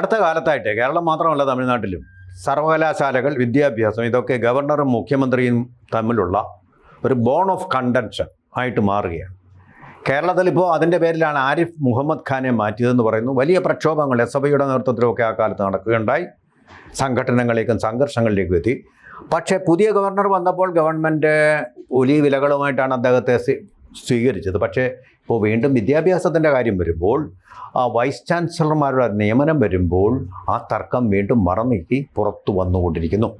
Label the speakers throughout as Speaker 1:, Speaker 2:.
Speaker 1: അടുത്ത കാലത്തായിട്ട് കേരളം മാത്രമല്ല തമിഴ്നാട്ടിലും സർവകലാശാലകൾ വിദ്യാഭ്യാസം ഇതൊക്കെ ഗവർണറും മുഖ്യമന്ത്രിയും തമ്മിലുള്ള ഒരു ബോൺ ഓഫ് കണ്ടൻഷൻ ആയിട്ട് മാറുകയാണ്. കേരളത്തിൽ ഇപ്പോൾ അതിന്റെ പേരിലാണ് ആരിഫ് മുഹമ്മദ് ഖാനെ മാറ്റിയതെന്ന് പറയുന്നു. വലിയ പ്രക്ഷോഭങ്ങൾ എസ് എഫ് നേതൃത്വത്തിലൊക്കെ ആ കാലത്ത് നടക്കുകയുണ്ടായി. സംഘടനകളിലേക്കും സംഘർഷങ്ങളിലേക്കും എത്തി. പക്ഷേ പുതിയ ഗവർണർ വന്നപ്പോൾ ഗവൺമെന്റ് ഒലി വിലകളുമായിട്ടാണ് അദ്ദേഹത്തെ സ്വീകരിച്ചത്. പക്ഷേ ഇപ്പോൾ വീണ്ടും വിദ്യാഭ്യാസത്തിന്റെ കാര്യം വരുമ്പോൾ ആ വൈസ് ചാൻസലർമാരുടെ നിയമനം വരുമ്പോൾ ആ തർക്കം വീണ്ടും മറന്നീക്കി പുറത്തു വന്നുകൊണ്ടിരിക്കുന്നു.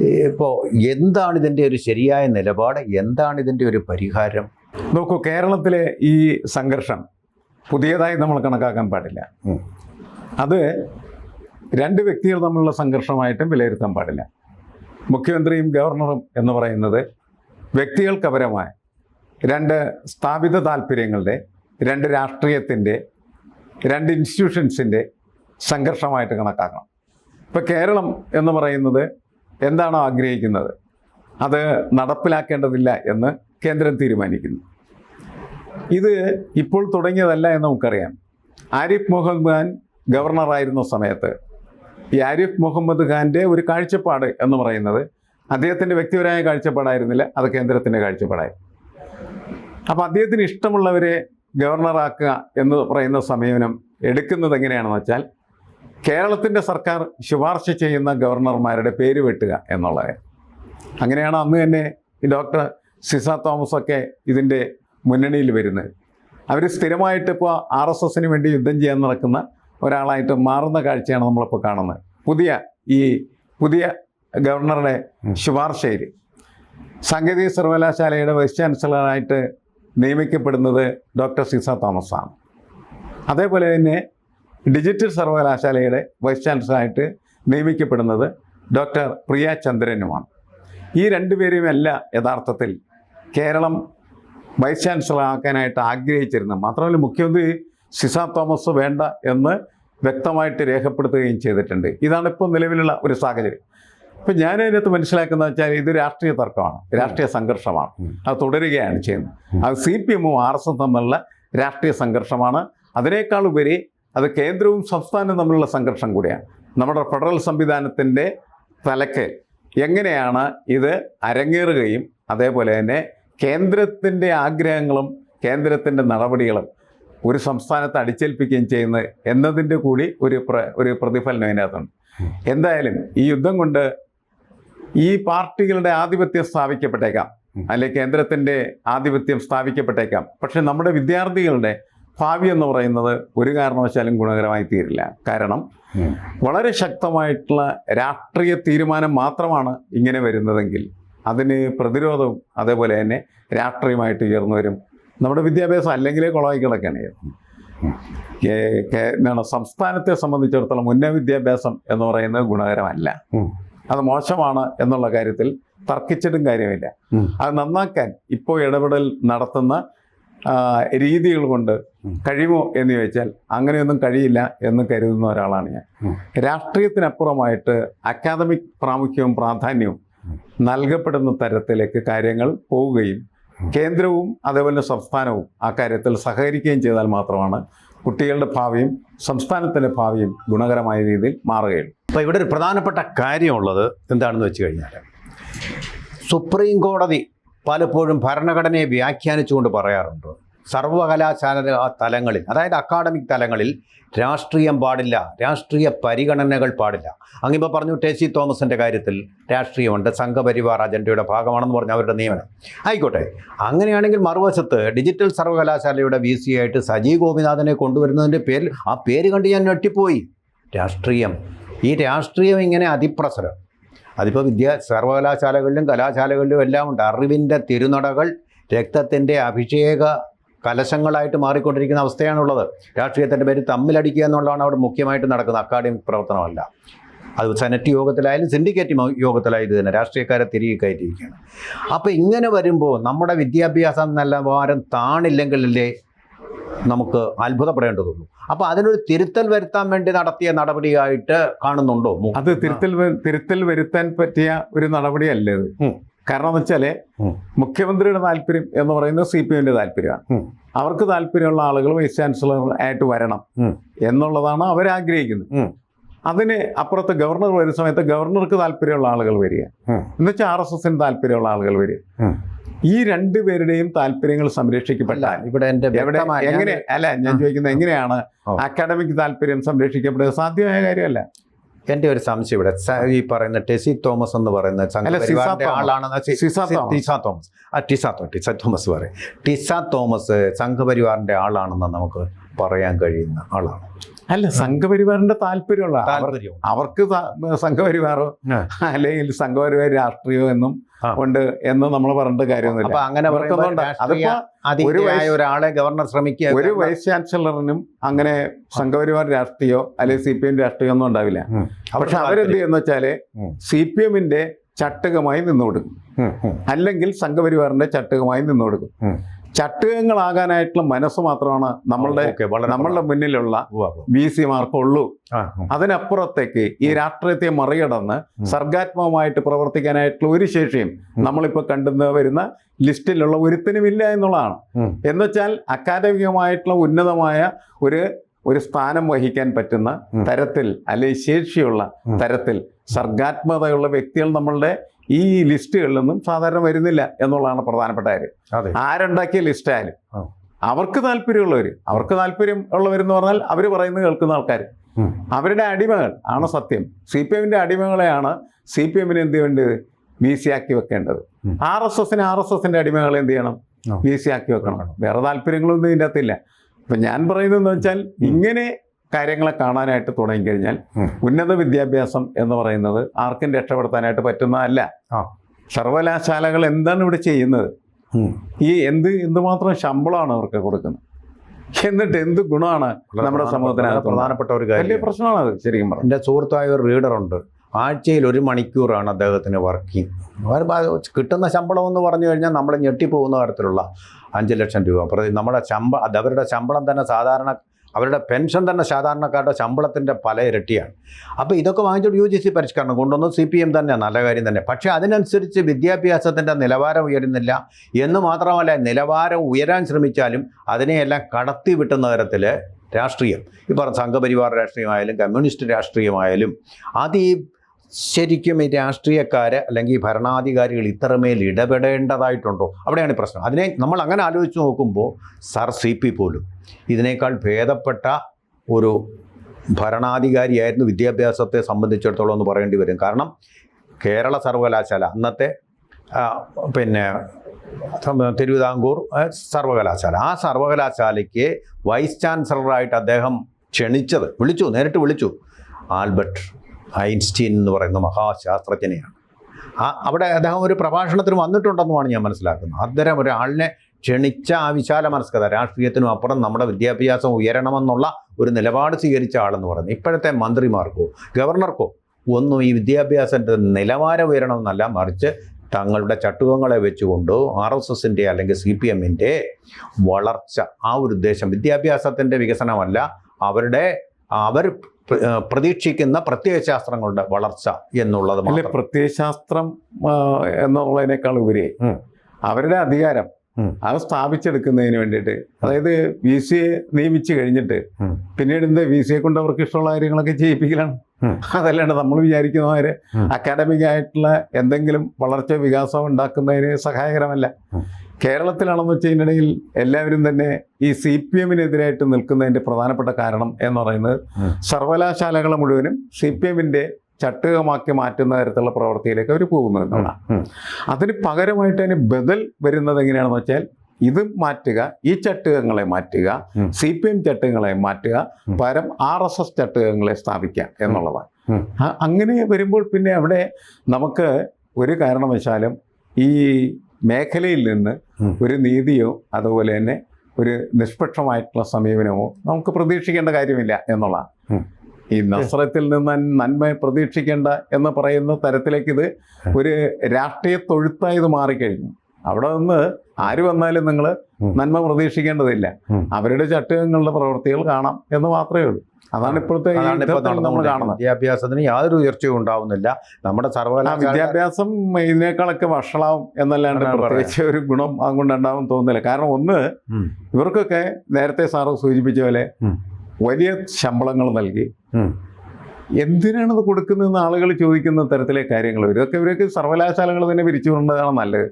Speaker 1: ഇപ്പോൾ എന്താണ് ഇതിന്റെ ഒരു ശരിയായ നിലപാട്? എന്താണ് ഇതിന്റെ ഒരു പരിഹാരം?
Speaker 2: നോക്കൂ കേരളത്തിലെ ഈ സംഘർഷം പുതിയതായി നമ്മൾ കണക്കാക്കാൻ പാടില്ല. അത് രണ്ട് വ്യക്തികൾ തമ്മിലുള്ള സംഘർഷമായിട്ടും വിലയിരുത്താൻ പാടില്ല. മുഖ്യമന്ത്രിയും ഗവർണറും എന്ന് പറയുന്നത് വ്യക്തികൾക്കപരമായ രണ്ട് സ്ഥാപിത താല്പര്യങ്ങളുടെ രണ്ട് രാഷ്ട്രീയത്തിന്റെ രണ്ട് ഇൻസ്റ്റിറ്റ്യൂഷൻസിന്റെ സംഘർഷമായിട്ട് കണക്കാക്കണം. ഇപ്പോൾ കേരളം എന്ന് പറയുന്നത് എന്താണോ ആഗ്രഹിക്കുന്നത്? അത് നടപ്പിലാക്കേണ്ടതില്ല എന്ന് കേന്ദ്രം തീരുമാനിക്കുന്നു. ഇത് ഇപ്പോൾ തുടങ്ങിയതല്ല എന്ന് നമുക്കറിയാം. ആരിഫ് മുഹമ്മദ് ഖാൻ ഗവർണറായിരുന്ന സമയത്ത് ഈ ആരിഫ് മുഹമ്മദ് ഖാന്റെ ഒരു കാഴ്ചപ്പാട് എന്ന് പറയുന്നത് അദ്ദേഹത്തിന്റെ വ്യക്തിപരമായ കാഴ്ചപ്പാടായിരുന്നില്ല അത് കേന്ദ്രത്തിന്റെ കാഴ്ചപ്പാടായിരുന്നു. അപ്പോൾ അദ്ദേഹത്തിന് ഇഷ്ടമുള്ളവരെ ഗവർണറാക്കുക എന്ന് പറയുന്ന സമീപനം എടുക്കുന്നത് എങ്ങനെയാണെന്ന് വെച്ചാൽ കേരളത്തിന്റെ സർക്കാർ ശുപാർശ ചെയ്യുന്ന ഗവർണർമാരുടെ പേര് വെട്ടുക എന്നുള്ളത് അങ്ങനെയാണ് അന്ന് തന്നെ ഈ ഡോക്ടർ സിസ തോമസ് ഒക്കെ ഇതിന്റെ മുന്നണിയിൽ വരുന്നത്. അവർ സ്ഥിരമായിട്ട് ഇപ്പോൾ ആർ എസ് എസിന് വേണ്ടി യുദ്ധം ചെയ്യാൻ നടക്കുന്ന ഒരാളായിട്ട് മാറുന്ന കാഴ്ചയാണ് നമ്മളിപ്പോൾ കാണുന്നത്. പുതിയ ഈ പുതിയ ഗവർണറുടെ ശുപാർശയിൽ. സാങ്കേതിക സർവകലാശാലയുടെ വൈസ് ചാൻസലറായിട്ട് നിയമിക്കപ്പെടുന്നത് ഡോക്ടർ സിസ തോമസ് ആണ് അതേപോലെ തന്നെ ഡിജിറ്റൽ സർവകലാശാലയുടെ വൈസ് ചാൻസലറായിട്ട് നിയമിക്കപ്പെടുന്നത് ഡോക്ടർ പ്രിയ ചന്ദ്രനുമാണ്. ഈ രണ്ടുപേരുമല്ല യഥാർത്ഥത്തിൽ കേരളം വൈസ് ചാൻസലർ ആക്കാനായിട്ട് ആഗ്രഹിച്ചിരുന്നത്. മാത്രമല്ല മുഖ്യമന്ത്രി സിസ തോമസ് വേണ്ട എന്ന് വ്യക്തമായിട്ട് രേഖപ്പെടുത്തുകയും ചെയ്തിട്ടുണ്ട്. ഇതാണ് ഇപ്പോൾ നിലവിലുള്ള ഒരു സാഹചര്യം. ഇപ്പം ഞാൻ അതിനകത്ത് മനസ്സിലാക്കുന്നത് വെച്ചാൽ ഇത് രാഷ്ട്രീയ തർക്കമാണ് രാഷ്ട്രീയ സംഘർഷമാണ്. അത് തുടരുകയാണ് ചെയ്യുന്നത്. അത് സി പി എമ്മും ആർ എസ് എസും തമ്മിലുള്ള രാഷ്ട്രീയ സംഘർഷമാണ്. അതിനേക്കാൾ ഉപരി അത് കേന്ദ്രവും സംസ്ഥാനവും തമ്മിലുള്ള സംഘർഷം കൂടിയാണ്. നമ്മുടെ ഫെഡറൽ സംവിധാനത്തിന്റെ തലക്ക് എങ്ങനെയാണ് ഇത് അരങ്ങേറുകയും അതേപോലെ തന്നെ കേന്ദ്രത്തിന്റെ ആഗ്രഹങ്ങളും കേന്ദ്രത്തിന്റെ നടപടികളും ഒരു സംസ്ഥാനത്ത് അടിച്ചേൽപ്പിക്കുകയും ചെയ്യുന്നത് എന്നതിന്റെ കൂടി ഒരു പ്ര ഒരു പ്രതിഫലനം അതിനകത്തുണ്ട്. എന്തായാലും ഈ യുദ്ധം കൊണ്ട് ഈ പാർട്ടികളുടെ ആധിപത്യം സ്ഥാപിക്കപ്പെട്ടേക്കാം. അല്ലെങ്കിൽ കേന്ദ്രത്തിന്റെ ആധിപത്യം സ്ഥാപിക്കപ്പെട്ടേക്കാം. പക്ഷെ നമ്മുടെ വിദ്യാർത്ഥികളുടെ ഭാവി എന്ന് പറയുന്നത് ഒരു കാരണവശാലും ഗുണകരമായി തീരില്ല. കാരണം വളരെ ശക്തമായിട്ടുള്ള രാഷ്ട്രീയ തീരുമാനം മാത്രമാണ് ഇങ്ങനെ വരുന്നതെങ്കിൽ അതിന് പ്രതിരോധവും അതേപോലെ തന്നെ രാഷ്ട്രീയമായിട്ട് ഉയർന്നു വരും നമ്മുടെ വിദ്യാഭ്യാസം അല്ലെങ്കിലേ കുളവായിക്കളൊക്കെയാണ് എന്താണ് സംസ്ഥാനത്തെ സംബന്ധിച്ചിടത്തോളം ഉന്നത വിദ്യാഭ്യാസം എന്ന് പറയുന്നത് ഗുണകരമല്ല. അത് മോശമാണ് എന്നുള്ള കാര്യത്തിൽ തർക്കിച്ചിട്ടും കാര്യമില്ല. അത് നന്നാക്കാൻ ഇപ്പോൾ ഇടപെടൽ നടത്തുന്ന രീതികൾ കൊണ്ട് കഴിയുമോ എന്ന് ചോദിച്ചാൽ അങ്ങനെയൊന്നും കഴിയില്ല എന്ന് കരുതുന്ന ഒരാളാണ് ഞാൻ. രാഷ്ട്രീയത്തിനപ്പുറമായിട്ട് അക്കാദമിക് പ്രാമുഖ്യവും പ്രാധാന്യവും നൽകപ്പെടുന്ന തരത്തിലേക്ക് കാര്യങ്ങൾ പോവുകയും കേന്ദ്രവും അതേപോലെ സംസ്ഥാനവും ആ കാര്യത്തിൽ സഹകരിക്കുകയും ചെയ്താൽ മാത്രമാണ് കുട്ടികളുടെ ഭാവിയും സംസ്ഥാനത്തിന്റെ ഭാവിയും ഗുണകരമായ രീതിയിൽ മാറുകയുള്ളൂ.
Speaker 1: അപ്പോൾ ഇവിടെ ഒരു പ്രധാനപ്പെട്ട കാര്യമുള്ളത് എന്താണെന്ന് വെച്ച് കഴിഞ്ഞാൽ സുപ്രീം കോടതി പലപ്പോഴും ഭരണഘടനയെ വ്യാഖ്യാനിച്ചുകൊണ്ട് പറയാറുണ്ട്. സർവകലാശാല തലങ്ങളിൽ അതായത് അക്കാഡമിക് തലങ്ങളിൽ രാഷ്ട്രീയം പാടില്ല രാഷ്ട്രീയ പരിഗണനകൾ പാടില്ല. അങ്ങിപ്പോൾ പറഞ്ഞു ടെസി തോമസിന്റെ കാര്യത്തിൽ രാഷ്ട്രീയമുണ്ട് സംഘപരിവാർ അജണ്ടയുടെ ഭാഗമാണെന്ന് പറഞ്ഞ അവരുടെ നിയമനം. ആയിക്കോട്ടെ അങ്ങനെയാണെങ്കിൽ മറുവശത്ത് ഡിജിറ്റൽ സർവകലാശാലയുടെ വി സി ആയിട്ട് സജീവ് ഗോപിനാഥനെ കൊണ്ടുവരുന്നതിന്റെ പേരിൽ ആ പേര് കണ്ട് ഞാൻ ഞെട്ടിപ്പോയി. രാഷ്ട്രീയം ഈ രാഷ്ട്രീയം ഇങ്ങനെ അതിപ്രസരം. അതിപ്പോൾ വിദ്യാ സർവകലാശാലകളിലും കലാശാലകളിലും എല്ലാം ഉണ്ട്. അറിവിന്റെ തിരുനടകൾ രക്തത്തിന്റെ അഭിഷേക കലശങ്ങളായിട്ട് മാറിക്കൊണ്ടിരിക്കുന്ന അവസ്ഥയാണുള്ളത്. രാഷ്ട്രീയത്തിന്റെ പേര് തമ്മിലടിക്കുക എന്നുള്ളതാണ് അവിടെ മുഖ്യമായിട്ട് നടക്കുന്നത്. അക്കാഡമിക് പ്രവർത്തനമല്ല. അത് സെനറ്റ് യോഗത്തിലായാലും സിൻഡിക്കേറ്റ് യോഗത്തിലായാലും ഇത് തന്നെ. രാഷ്ട്രീയക്കാരെ തിരികെ കയറ്റിയിരിക്കുകയാണ്. അപ്പോൾ ഇങ്ങനെ വരുമ്പോൾ നമ്മുടെ വിദ്യാഭ്യാസം വിദ്യാഭ്യാസ നിലവാരം താണില്ലെങ്കിലല്ലേ നമുക്ക് അത്ഭുതപ്പെടേണ്ടതുള്ളൂ. അപ്പോൾ അതിനൊരു തിരുത്തൽ വരുത്താൻ വേണ്ടി നടത്തിയ നടപടിയായിട്ട് കാണുന്നുണ്ടോ
Speaker 2: അത് തിരുത്തൽ തിരുത്തൽ വരുത്താൻ പറ്റിയ ഒരു നടപടിയല്ല ഇത് കാരണം എന്ന് വെച്ചാൽ മുഖ്യമന്ത്രിയുടെ താല്പര്യം എന്ന് പറയുന്നത് സി പി എമ്മിന്റെ താല്പര്യമാണ്. അവർക്ക് താല്പര്യമുള്ള ആളുകൾ വൈസ് ചാൻസലർ ആയിട്ട് വരണം എന്നുള്ളതാണ് അവരാഗ്രഹിക്കുന്നത്. അതിന് അപ്പുറത്ത് ഗവർണർ വരുന്ന സമയത്ത് ഗവർണർക്ക് താല്പര്യമുള്ള ആളുകൾ വരിക. എന്നുവെച്ചാൽ ആർ എസ് എസിന് താല്പര്യമുള്ള ആളുകൾ വരിക. ഈ രണ്ടുപേരുടെയും താല്പര്യങ്ങൾ സംരക്ഷിക്കപ്പെട്ടാൽ
Speaker 1: ഇവിടെ വ്യക്തമായ-
Speaker 2: എങ്ങനെ അല്ല ഞാൻ ചോദിക്കുന്നത് എങ്ങനെയാണ്. അക്കാഡമിക് താല്പര്യം സംരക്ഷിക്കപ്പെടുക സാധ്യമായ കാര്യമല്ല
Speaker 1: എന്റെ ഒരു സംശയം ഇവിടെ ഈ പറയുന്ന ടെസി തോമസ് എന്ന് പറയുന്ന. ആളാണെന്ന്. ടിസ തോമസ് ആ ടിസ ടിസ തോമസ് പറയും ടിസ തോമസ് സംഘപരിവാറിന്റെ ആളാണെന്ന് നമുക്ക് പറയാൻ കഴിയുന്ന ആളാണ്
Speaker 2: അല്ല സംഘപരിവാറിന്റെ താല്പര്യമുള്ള അവർ-
Speaker 1: താല്പര്യം
Speaker 2: അവർക്ക് സംഘപരിവാറോ അല്ലെങ്കിൽ സംഘപരിവാർ രാഷ്ട്രീയമോ എന്നും. ഉണ്ട് എന്ന് നമ്മൾ പറഞ്ഞിട്ട് കാര്യമൊന്നുമില്ല.
Speaker 1: അപ്പൊ അങ്ങനെ ഒരാളെ ഗവർണർ ശ്രമിക്കുക
Speaker 2: ഒരു വൈസ് ചാൻസലറിനും അങ്ങനെ സംഘപരിവാർ രാഷ്ട്രീയോ അല്ലെങ്കിൽ സി പി എം രാഷ്ട്രീയോ ഒന്നും ഉണ്ടാവില്ല. പക്ഷെ അവരെന്ത് ചെയ്യുന്ന
Speaker 1: വെച്ചാൽ.
Speaker 2: സി പി എമ്മിന്റെ ചട്ടുകമായി നിന്നു കൊടുക്കും അല്ലെങ്കിൽ സംഘപരിവാറിന്റെ ചട്ടുകമായി നിന്നു കൊടുക്കും. ചട്ടുകങ്ങളാകാനായിട്ടുള്ള മനസ്സ് മാത്രമാണ് നമ്മളുടെ നമ്മളുടെ മുന്നിലുള്ള
Speaker 1: വി.
Speaker 2: B C മാർക്കുള്ളൂ. അതിനപ്പുറത്തേക്ക് ഈ രാഷ്ട്രീയത്തെ മറികടന്ന് സർഗാത്മകമായിട്ട് പ്രവർത്തിക്കാനായിട്ടുള്ള ഒരു ശേഷിയും നമ്മളിപ്പോൾ കണ്ടുന്ന വരുന്ന ലിസ്റ്റിലുള്ള ഒരുത്തിനുമില്ല എന്നുള്ളതാണ്. എന്നുവെച്ചാൽ അക്കാദമികമായിട്ടുള്ള ഉന്നതമായ ഒരു ഒരു സ്ഥാനം വഹിക്കാൻ പറ്റുന്ന തരത്തിൽ അല്ലെങ്കിൽ ശേഷിയുള്ള തരത്തിൽ സർഗാത്മകതയുള്ള വ്യക്തികൾ നമ്മളുടെ ഈ ലിസ്റ്റുകളിലൊന്നും സാധാരണ വരുന്നില്ല എന്നുള്ളതാണ് പ്രധാനപ്പെട്ട കാര്യം. ആരുണ്ടാക്കിയ ലിസ്റ്റ് ആയാലും അവർക്ക് താല്പര്യമുള്ളവർ അവർക്ക് താല്പര്യം ഉള്ളവരെന്ന് പറഞ്ഞാൽ അവർ പറയുന്നത് കേൾക്കുന്ന ആൾക്കാർ അവരുടെ അടിമകൾ ആണ് സത്യം. സി പി എമ്മിന്റെ അടിമകളെയാണ് സി പി എമ്മിന് എന്ത് ചെയ്യേണ്ടത്? വി സി ആക്കി വെക്കേണ്ടത്. ആർ എസ് എസിന് ആർ എസ് എസിന്റെ അടിമകളെ എന്ത് ചെയ്യണം? വി സി ആക്കി വെക്കണം. വേറെ താല്പര്യങ്ങളൊന്നും ഇതിന്റെ അകത്തില്ല. അപ്പൊ ഞാൻ പറയുന്നതെന്ന് വെച്ചാൽ ഇങ്ങനെ കാര്യങ്ങളെ കാണാനായിട്ട് തുടങ്ങിക്കഴിഞ്ഞാൽ. ഉന്നത വിദ്യാഭ്യാസം എന്ന് പറയുന്നത് ആർക്കും രക്ഷപ്പെടുത്താനായിട്ട് പറ്റുന്നതല്ല. സർവകലാശാലകൾ എന്താണ് ഇവിടെ ചെയ്യുന്നത്? ഈ എന്ത് എന്തുമാത്രം ശമ്പളമാണ് അവർക്ക് കൊടുക്കുന്നത്? എന്നിട്ട് എന്ത് ഗുണമാണ് നമ്മുടെ സമൂഹത്തിന്
Speaker 1: പ്രധാനപ്പെട്ട ഒരു
Speaker 2: വലിയ
Speaker 1: കാര്യം.
Speaker 2: പ്രശ്നമാണ് അത് ശരിക്കും പറഞ്ഞു
Speaker 1: എന്റെ സുഹൃത്തായ ഒരു റീഡറുണ്ട്. ആഴ്ചയിൽ ഒരു മണിക്കൂറാണ് അദ്ദേഹത്തിന് വർക്കിംഗ് കിട്ടുന്ന ശമ്പളം എന്ന് പറഞ്ഞു കഴിഞ്ഞാൽ നമ്മൾ ഞെട്ടിപ്പോകുന്ന തരത്തിലുള്ള അഞ്ച് ലക്ഷം രൂപ. നമ്മുടെ ശമ്പ അവരുടെ ശമ്പളം തന്നെ സാധാരണ അവരുടെ പെൻഷൻ തന്നെ സാധാരണക്കാരുടെ ശമ്പളത്തിന്റെ പല ഇരട്ടിയാണ്. അപ്പോൾ ഇതൊക്കെ വാങ്ങിച്ചിട്ട് യു ജി സി പരിഷ്കരണം കൊണ്ടുവന്ന് സി പി എം തന്നെ നല്ല കാര്യം തന്നെ. പക്ഷേ അതിനനുസരിച്ച് വിദ്യാഭ്യാസത്തിന്റെ നിലവാരം ഉയരുന്നില്ല എന്ന് മാത്രമല്ല നിലവാരം ഉയരാൻ ശ്രമിച്ചാലും അതിനെയെല്ലാം കടത്തി വിട്ടുന്ന തരത്തിൽ രാഷ്ട്രീയം. ഈ സംഘപരിവാർ രാഷ്ട്രീയമായാലും കമ്മ്യൂണിസ്റ്റ് രാഷ്ട്രീയമായാലും അത് ഈ ശരിക്കും ഈ രാഷ്ട്രീയക്കാർ അല്ലെങ്കിൽ ഭരണാധികാരികൾ ഇത്രമേൽ ഇടപെടേണ്ടതായിട്ടുണ്ടോ? അവിടെയാണ് പ്രശ്നം. അതിനെ നമ്മൾ അങ്ങനെ ആലോചിച്ച് നോക്കുമ്പോൾ സർ സി പി പോലും ഇതിനേക്കാൾ ഭേദപ്പെട്ട ഒരു ഭരണാധികാരിയായിരുന്നു വിദ്യാഭ്യാസത്തെ സംബന്ധിച്ചിടത്തോളം എന്ന് പറയേണ്ടി വരും. കാരണം കേരള സർവകലാശാല അന്നത്തെ പിന്നെ തിരുവിതാംകൂർ സർവകലാശാല. ആ സർവകലാശാലയ്ക്ക് വൈസ് ചാൻസലറായിട്ട് അദ്ദേഹം ക്ഷണിച്ചത് വിളിച്ചു നേരിട്ട് വിളിച്ചു ആൽബർട്ട് ഐൻസ്റ്റീൻ എന്ന് പറയുന്ന മഹാശാസ്ത്രജ്ഞനെയാണ്. ആ അവിടെ അദ്ദേഹം ഒരു പ്രഭാഷണത്തിന് വന്നിട്ടുണ്ടെന്നുമാണ് ഞാൻ മനസ്സിലാക്കുന്നത്. അത്തരം ഒരാളിനെ ക്ഷണിച്ച ആ വിശാല മനസ്കത രാഷ്ട്രീയത്തിനും അപ്പുറം നമ്മുടെ വിദ്യാഭ്യാസം ഉയരണമെന്നുള്ള ഒരു നിലപാട് സ്വീകരിച്ച ആളെന്ന് പറയുന്നത് ഇപ്പോഴത്തെ മന്ത്രിമാർക്കോ ഗവർണർക്കോ ഒന്നും ഈ വിദ്യാഭ്യാസത്തിന്റെ നിലവാരം ഉയരണമെന്നല്ല മറിച്ച് തങ്ങളുടെ ചട്ടുകങ്ങളെ വെച്ചുകൊണ്ട് ആർ എസ് എസിന്റെ അല്ലെങ്കിൽ സി പി എമ്മിന്റെ വളർച്ച ആ ഒരു ഉദ്ദേശം. വിദ്യാഭ്യാസത്തിന്റെ വികസനമല്ല അവരുടെ അവർ പ്രതീക്ഷിക്കുന്ന പ്രത്യയശാസ്ത്രങ്ങളുടെ വളർച്ച എന്നുള്ളത്
Speaker 2: അല്ലെ പ്രത്യയശാസ്ത്രം എന്നുള്ളതിനേക്കാൾ ഉപരി അവരുടെ അധികാരം. അത് സ്ഥാപിച്ചെടുക്കുന്നതിന് വേണ്ടിയിട്ട് അതായത് വി സിയെ നിയമിച്ചു കഴിഞ്ഞിട്ട് പിന്നീട് എന്താ വി സിയെ കൊണ്ട് അവർക്ക് ഇഷ്ടമുള്ള കാര്യങ്ങളൊക്കെ ചെയ്യിപ്പിക്കലാണ്. അതല്ലാണ്ട് നമ്മൾ വിചാരിക്കുന്നവര്. അക്കാഡമിക് ആയിട്ടുള്ള എന്തെങ്കിലും വളർച്ച വികാസം ഉണ്ടാക്കുന്നതിന് സഹായകരമല്ല. കേരളത്തിലാണെന്ന് വെച്ച് കഴിഞ്ഞിട്ടുണ്ടെങ്കിൽ എല്ലാവരും തന്നെ ഈ സി പി എമ്മിനെതിരായിട്ട് നിൽക്കുന്നതിന്റെ പ്രധാനപ്പെട്ട കാരണം എന്ന് പറയുന്നത്. സർവകലാശാലകൾ മുഴുവനും സി പി എമ്മിന്റെ ചട്ടുകമാക്കി മാറ്റുന്ന തരത്തിലുള്ള പ്രവൃത്തിയിലേക്ക് അവർ പോകുന്നു എന്നുള്ളതാണ്. അതിന് പകരമായിട്ട് അതിന് ബദൽ വരുന്നത് എങ്ങനെയാണെന്ന് വെച്ചാൽ ഇത് മാറ്റുക ഈ ചട്ടുകങ്ങളെ മാറ്റുക. സി പി എം ചട്ടുകങ്ങളെ മാറ്റുക
Speaker 1: പരം
Speaker 2: പകരം ആർ എസ് എസ് ചട്ടുകങ്ങളെ സ്ഥാപിക്കുക എന്നുള്ളതാണ് അങ്ങനെ വരുമ്പോൾ പിന്നെ അവിടെ നമുക്ക് ഒരു കാരണവശാലും ഈ മേഖലയിൽ നിന്ന് ഒരു നീതിയോ അതുപോലെ തന്നെ ഒരു നിഷ്പക്ഷമായിട്ടുള്ള സമീപനമോ നമുക്ക് പ്രതീക്ഷിക്കേണ്ട കാര്യമില്ല എന്നുള്ളതാണ്. ഈ നസ്രത്തിൽ നിന്ന് നന്മ പ്രതീക്ഷിക്കേണ്ട എന്ന് പറയുന്ന തരത്തിലേക്ക് ഇത് ഒരു രാഷ്ട്രീയ തൊഴുത്തായി ഇത് മാറിക്കഴിഞ്ഞു. അവിടെ നിന്ന് ആര് വന്നാലും നിങ്ങൾ. നന്മ പ്രതീക്ഷിക്കേണ്ടതില്ല. അവരുടെ ചട്ടങ്ങളുടെ പ്രവൃത്തികൾ കാണാം എന്ന് മാത്രമേ ഉള്ളൂ. അതാണ് ഇപ്പോഴത്തെ നമ്മൾ. കാണുന്നത്.
Speaker 1: വിദ്യാഭ്യാസത്തിന് യാതൊരു ഉയർച്ചയും ഉണ്ടാവുന്നില്ല. നമ്മുടെ സർവകലാ
Speaker 2: വിദ്യാഭ്യാസം ഇതിനേക്കാളൊക്കെ വഷളാവും എന്നല്ലാണ്ട് പ്രത്യേകിച്ച് ഒരു ഗുണം അതുകൊണ്ട് ഉണ്ടാവും തോന്നുന്നില്ല. കാരണം ഒന്ന് ഇവർക്കൊക്കെ നേരത്തെ സാറ് സൂചിപ്പിച്ച പോലെ വലിയ ശമ്പളങ്ങൾ നൽകി. എന്തിനാണ് ഇത് കൊടുക്കുന്നതെന്ന് ആളുകൾ ചോദിക്കുന്ന തരത്തിലെ കാര്യങ്ങൾ. ഇതൊക്കെ ഇവർക്ക് സർവകലാശാലകൾ തന്നെ പിരിച്ചുകൊണ്ടതാണ് നല്ലത്.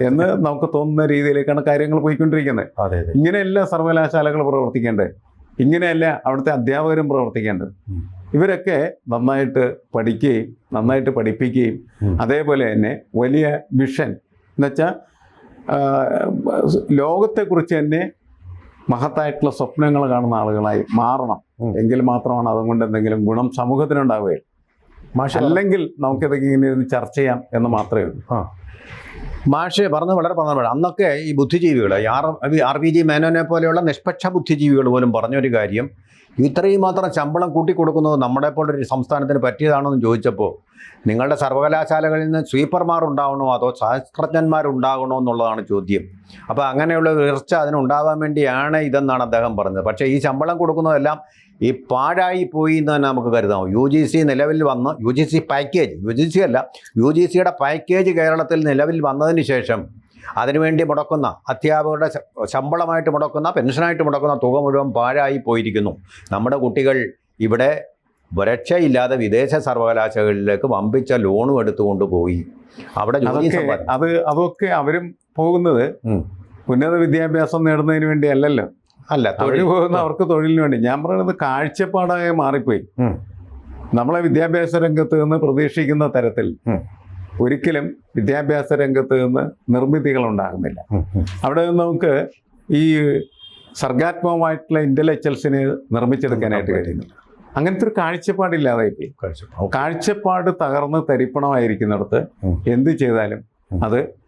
Speaker 2: എന്ന് നമുക്ക് തോന്നുന്ന രീതിയിലേക്കാണ് കാര്യങ്ങൾ പോയിക്കൊണ്ടിരിക്കുന്നത്. ഇങ്ങനെയല്ല സർവകലാശാലകൾ പ്രവർത്തിക്കേണ്ടത്. ഇങ്ങനെയല്ല അവിടുത്തെ അധ്യാപകരും പ്രവർത്തിക്കേണ്ടത്. ഇവരൊക്കെ നന്നായിട്ട് പഠിക്കുകയും നന്നായിട്ട് പഠിപ്പിക്കുകയും അതേപോലെ തന്നെ വലിയ മിഷൻ എന്നുവെച്ചാൽ ലോകത്തെക്കുറിച്ച് തന്നെ മഹത്തായിട്ടുള്ള സ്വപ്നങ്ങൾ കാണുന്ന ആളുകളായി മാറണം. എങ്കിൽ മാത്രമാണ് അതുകൊണ്ട് എന്തെങ്കിലും ഗുണം സമൂഹത്തിനുണ്ടാവുകയുള്ളൂ. അല്ലെങ്കിൽ നമുക്കിതൊക്കെ ഇങ്ങനെ ഇരുന്ന് ചർച്ച ചെയ്യാം എന്ന് മാത്രമേ ഉള്ളൂ.
Speaker 1: മാഷ് പറഞ്ഞത് വളരെ പറഞ്ഞത് അന്നൊക്കെ ഈ ബുദ്ധിജീവികൾ ആർ ആർ വി ജി മേനോനെ പോലെയുള്ള നിഷ്പക്ഷ ബുദ്ധിജീവികൾ പോലും പറഞ്ഞൊരു കാര്യം ഇത്രയും മാത്രം ശമ്പളം കൂട്ടിക്കൊടുക്കുന്നത് നമ്മുടെ പോലൊരു സംസ്ഥാനത്തിന് പറ്റിയതാണോ എന്ന് ചോദിച്ചപ്പോൾ നിങ്ങളുടെ സർവകലാശാലകളിൽ നിന്ന് സ്വീപ്പർമാർ ഉണ്ടാവണോ അതോ ശാസ്ത്രജ്ഞന്മാരുണ്ടാകണോ എന്നുള്ളതാണ് ചോദ്യം. അപ്പോൾ അങ്ങനെയുള്ള ഉയർച്ച അതിനുണ്ടാവാൻ വേണ്ടിയാണ് ഇതെന്നാണ് അദ്ദേഹം പറഞ്ഞത്. പക്ഷേ ഈ ശമ്പളം കൊടുക്കുന്നതെല്ലാം ഈ പാഴായി പോയി എന്ന് തന്നെ നമുക്ക് കരുതാം. യു ജി സി നിലവിൽ വന്ന് U G C package U G C അല്ല യു ജി സിയുടെ പാക്കേജ് കേരളത്തിൽ നിലവിൽ വന്നതിന് ശേഷം അതിനുവേണ്ടി മുടക്കുന്ന അധ്യാപകരുടെ ശമ്പളമായിട്ട് മുടക്കുന്ന പെൻഷനായിട്ട് മുടക്കുന്ന തുക മുഴുവൻ പാഴായി പോയിരിക്കുന്നു. നമ്മുടെ കുട്ടികൾ ഇവിടെ രക്ഷയില്ലാതെ വിദേശ സർവകലാശാലകളിലേക്ക് വമ്പിച്ച ലോണും എടുത്തുകൊണ്ട് പോയി. അവിടെ
Speaker 2: അത് അതൊക്കെ അവരും പോകുന്നത്. ഉന്നത വിദ്യാഭ്യാസം നേടുന്നതിന് വേണ്ടി അല്ലല്ലോ
Speaker 1: അല്ല തൊഴിൽ
Speaker 2: പോകുന്ന അവർക്ക് തൊഴിലിന് വേണ്ടി ഞാൻ പറയുന്നത് കാഴ്ചപ്പാടായി മാറിപ്പോയി. നമ്മളെ വിദ്യാഭ്യാസ രംഗത്ത് നിന്ന് പ്രതീക്ഷിക്കുന്ന തരത്തിൽ. ഒരിക്കലും വിദ്യാഭ്യാസ രംഗത്ത് നിന്ന് നിർമ്മിതികൾ ഉണ്ടാകുന്നില്ല. അവിടെ നിന്ന് നമുക്ക് ഈ സർഗാത്മകമായിട്ടുള്ള ഇന്റലക്ച്വൽസിനെ നിർമ്മിച്ചെടുക്കാനായിട്ട് കഴിയുന്നില്ല അങ്ങനത്തെ ഒരു
Speaker 1: കഴിച്ചു.
Speaker 2: കാഴ്ചപ്പാട് തകർന്ന് തരിപ്പണമായിരിക്കുന്നിടത്ത്. എന്ത് ചെയ്താലും അത്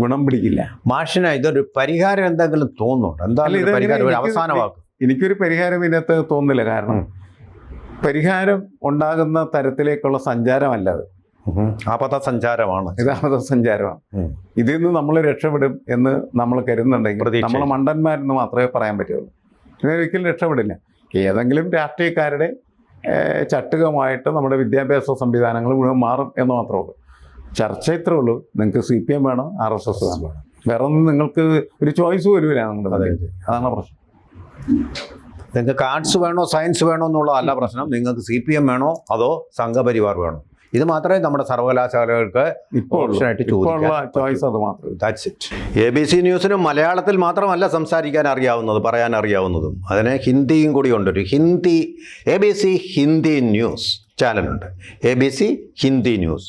Speaker 2: ഗുണം പിടിക്കില്ല.
Speaker 1: മാഷിന് ഇതൊരു പരിഹാരം എന്തെങ്കിലും തോന്നുന്നുണ്ട്?
Speaker 2: എന്തായാലും
Speaker 1: പരിഹാരം ഒരു
Speaker 2: എനിക്ക്
Speaker 1: അവസാന വാക്ക്?
Speaker 2: എനിക്കൊരു പരിഹാരം ഇതിനകത്ത് തോന്നുന്നില്ല. കാരണം പരിഹാരം ഉണ്ടാകുന്ന തരത്തിലേക്കുള്ള സഞ്ചാരമല്ല അത്.
Speaker 1: ആപത സഞ്ചാരമാണ്
Speaker 2: ഇത് ആപത
Speaker 1: സഞ്ചാരമാണ്.
Speaker 2: ഇതിൽ നിന്ന് നമ്മൾ രക്ഷപ്പെടും എന്ന് നമ്മൾ കരുതുന്നുണ്ടെങ്കിൽ നമ്മൾ മണ്ടന്മാരെന്ന് മാത്രമേ പറയാൻ പറ്റുള്ളൂ. ഇതിനൊരിക്കലും രക്ഷപ്പെടില്ല. ഏതെങ്കിലും രാഷ്ട്രീയക്കാരുടെ ചട്ടുകമായിട്ട് നമ്മുടെ വിദ്യാഭ്യാസ സംവിധാനങ്ങൾ മുഴുവൻ മാറും എന്ന് മാത്രമേ ഉള്ളൂ. ചർച്ച ഇത്രേ ഉള്ളൂ. നിങ്ങൾക്ക് സി പി എം വേണം ആർ എസ് എസ് വേണം. വേറെ ഒന്നും നിങ്ങൾക്ക് ഒരു ചോയ്സ് പോലുമില്ല നമ്മുടെ അതാണ് പ്രശ്നം.
Speaker 1: നിങ്ങൾക്ക് ആർട്സ് വേണോ സയൻസ് വേണോ എന്നുള്ളതല്ല പ്രശ്നം. നിങ്ങൾക്ക് സി പി എം വേണോ അതോ സംഘപരിവാർ വേണോ. ഇത് മാത്രമേ നമ്മുടെ സർവകലാശാലകൾക്ക്
Speaker 2: ഇപ്പോൾ ചോയ്സ് അത്
Speaker 1: that's it A B C ന്യൂസിനും മലയാളത്തിൽ മാത്രമല്ല സംസാരിക്കാൻ അറിയാവുന്നത് പറയാൻ അറിയാവുന്നതും. അതിന് ഹിന്ദിയും കൂടി ഉണ്ട്. ഒരു Hindi A B C Hindi news ചാനലുണ്ട് A B C Hindi news